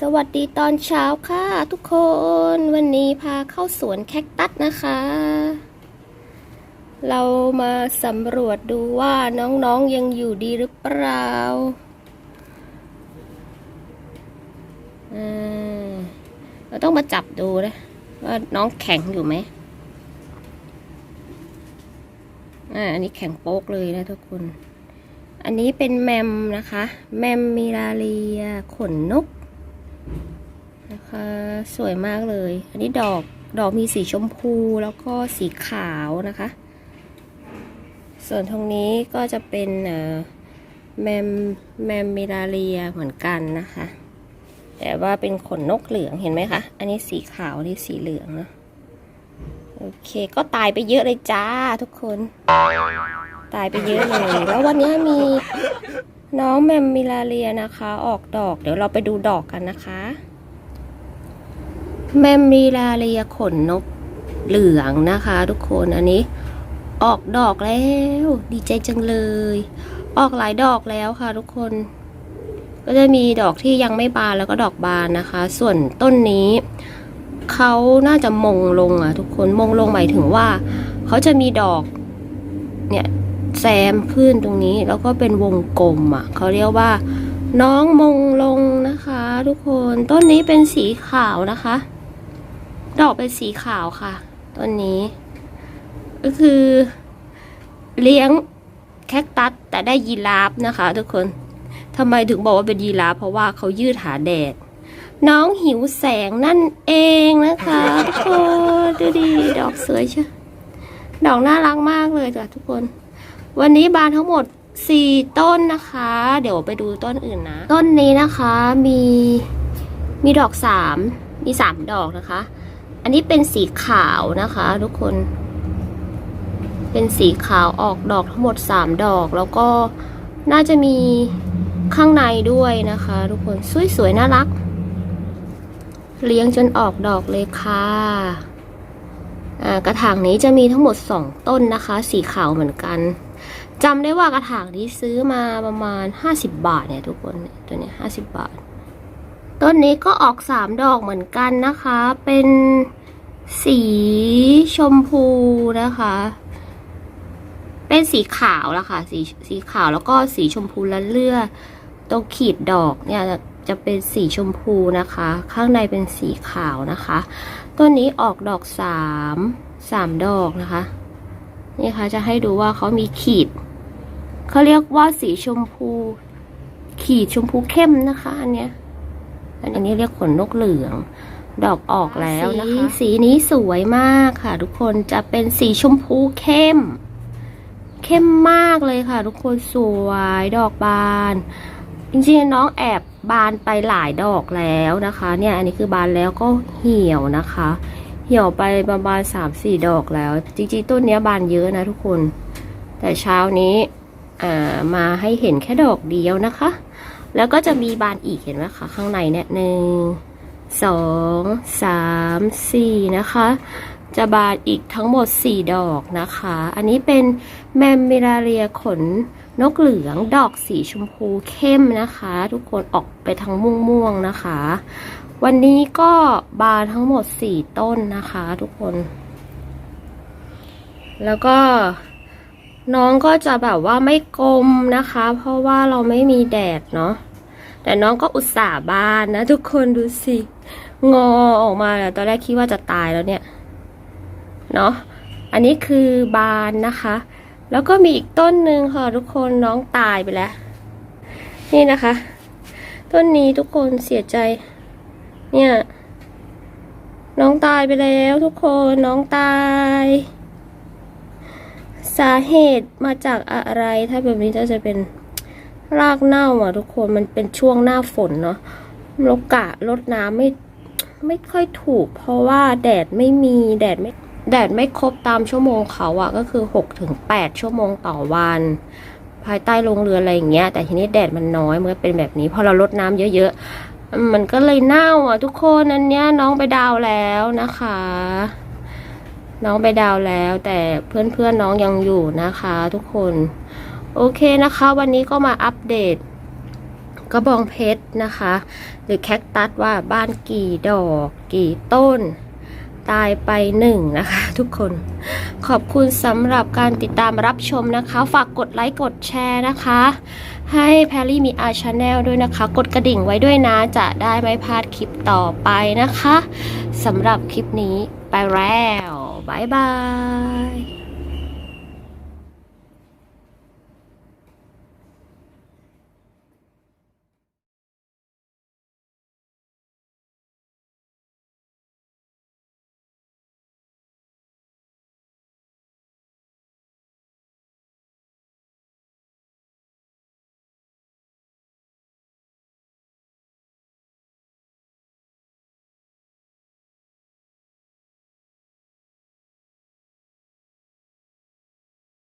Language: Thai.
สวัสดีตอนเช้าค่ะทุกคนวันนี้พาเข้าสวนแคคตัสนะคะ เรามาสำรวจดูว่าน้องๆยังอยู่ดีหรือเปล่าเราต้องมาจับดูนะว่าน้องแข็งอยู่ไหมอ่าอันนี้แข็งโป๊กเลยนะทุกคน อันนี้เป็นแมมนะคะ แมมมิลาเรีย ขนนก นะคะ สวยมากเลย อันนี้ดอกดอกมีสีชมพูแล้วก็สีขาวนะคะ ส่วนตรงนี้ก็จะเป็นแมมแมมมิลาเรียเหมือนกันนะคะ แต่ว่าเป็นขนนกเหลืองเห็นไหมคะ อันนี้สีขาวอันนี้สีเหลืองนะโอเคก็ตายไปเยอะเลยจ้าทุกคน ตายไปเยอะเลย แล้ววันนี้มีน้องแมมมิลาเรียนะคะ ออกดอก เดี๋ยวเราไปดูดอกกันนะคะ แมมมิลาเรียขนนกเหลืองนะคะ ทุกคนอันนี้ ออกดอกแล้ว ดีใจจังเลย ออกหลายดอกแล้วค่ะ ทุกคน ก็จะมีดอกที่ยังไม่บานแล้วก็ดอกบานนะคะ ส่วนต้นนี้เขาน่าจะมงลงอะ ทุกคนมงลงหมายถึงว่าเขาจะมีดอก เนี่ยแซมขึ้นตรงนี้แล้วก็เป็นวงกลมอะเขาเรียกว่า น้องมงลงนะคะ ทุกคนต้นนี้เป็นสีขาวนะคะ ดอกเป็นสีขาวค่ะต้นนี้ ก็คือ เลี้ยงแคคตัสแต่ได้ยีราฟนะคะ ทุกคนทำไมถึงบอกว่าเป็นยีราฟเพราะว่าเขายืดหาแดด น้องหิวแสงนั่นเองนะคะทุกคนดูดีดอกสวยเชียวดอกน่ารักมากเลยจ้ะทุกคน วันนี้บานทั้งหมดสี่ต้นนะคะ เดี๋ยวไปดูต้นอื่นนะ ต้นนี้นะคะมีมีดอกสามมีสามดอกนะคะ อันนี้เป็นสีขาวนะคะทุกคน เป็นสีขาวออกดอกทั้งหมดสามดอก แล้วก็น่าจะมีข้างในด้วยนะคะ ทุกคนสวยๆน่ารัก เลี้ยงจนออกดอกเลยค่ะกระถางนี้จะมีทั้งหมดสองต้นนะคะ สีขาวเหมือนกันจำได้ว่ากระถางที่ซื้อมาประมาณ 50 บาทเนี่ยทุกคนเนี่ยตัวเนี้ย50 บาท ต้นนี้ก็ออก3ดอกเหมือนกันนะคะ เป็นสีชมพูนะคะ เป็นสีขาวแล้วค่ะ สีสีขาวแล้วก็สีชมพูละเลือดตรงขีดดอกเนี่ยจะเป็นสีชมพูนะคะ ข้างในเป็นสีขาวนะคะ ต้นนี้ออกดอกสามสามดอกนะคะ นี่ค่ะจะให้ดูว่าเขามีขีดเขาเรียกว่าสีชมพู ขีดชมพูเข้มนะคะ อันเนี้ย อันนี้เรียกขนนกเหลือง ดอกออกแล้วนะคะสีนี้สวยมากค่ะ ทุกคนจะเป็นสีชมพูเข้ม เข้มมากเลยค่ะ ทุกคนสวยดอกบาน จริงๆน้องแอบบานไปหลายดอกแล้วนะคะ เนี่ยอันนี้คือบานแล้วก็เหี่ยวนะคะ เหี่ยวไปประมาณสามสี่ดอกแล้ว จริงๆต้นเนี้ยบานเยอะนะทุกคน แต่เช้านี้อ่ามาให้เห็นแค่ดอกเดียวนะคะ แล้วก็จะมีบานอีกเห็นไหมคะข้างในเนี่ยหนึ่งสองสามสี่นะคะ จะบานอีกทั้งหมดสี่ดอกนะคะ อันนี้เป็นแมมมิลาเรียขนนกเหลืองดอกสีชมพูเข้มนะคะ ทุกคนออกไปทางม่วงๆนะคะ วันนี้ก็บานทั้งหมดสี่ต้นนะคะ ทุกคน แล้วก็ น้องก็จะแบบว่าไม่กลมนะคะ เพราะว่าเราไม่มีแดดเนาะแต่น้องก็อุตส่าห์บานนะ ทุกคนดูสิ งอออกมาตอนแรกคิดว่าจะตายแล้วเนี่ยเนาะอันนี้คือบานนะคะ แล้วก็มีอีกต้นหนึ่งค่ะทุกคนน้องตายไปแล้ว นี่นะคะ ต้นนี้ทุกคนเสียใจ เนี่ย น้องตายไปแล้วทุกคนน้องตาย สาเหตุมาจากอะไรถ้าแบบนี้ก็จะเป็นรากเน่าอะทุกคนมันเป็นช่วงหน้าฝนเนาะโลกะลดน้ำไม่ไม่ค่อยถูก เพราะว่าแดดไม่มีแดดไม่แดดไม่ครบตามชั่วโมงเขาอะก็คือหกถึงแปดชั่วโมงต่อวัน ภายใต้โรงเรือนอะไรอย่างเงี้ย แต่ทีนี้แดดมันน้อยมันก็เป็นแบบนี้พอเราลดน้ำเยอะๆมันก็เลยเน่าอะทุกคนอันเนี้ยน้องไปดาวแล้วนะคะ น้องไปดาวแล้ว แต่เพื่อนๆน้องยังอยู่นะคะ ทุกคน โอเคนะคะ วันนี้ก็มาอัปเดตกระบองเพชรนะคะ หรือแคคตัสว่าบ้านกี่ดอกกี่ต้น ตายไปหนึ่งนะคะ ทุกคนขอบคุณสำหรับการติดตามรับชมนะคะ ฝากกดไลค์กดแชร์นะคะ ให้แพรรี่มีอาชาแนลด้วยนะคะ กดกระดิ่งไว้ด้วยนะ จะได้ไม่พลาดคลิปต่อไปนะคะสำหรับคลิปนี้ไปแล้ว บ๊ายบาย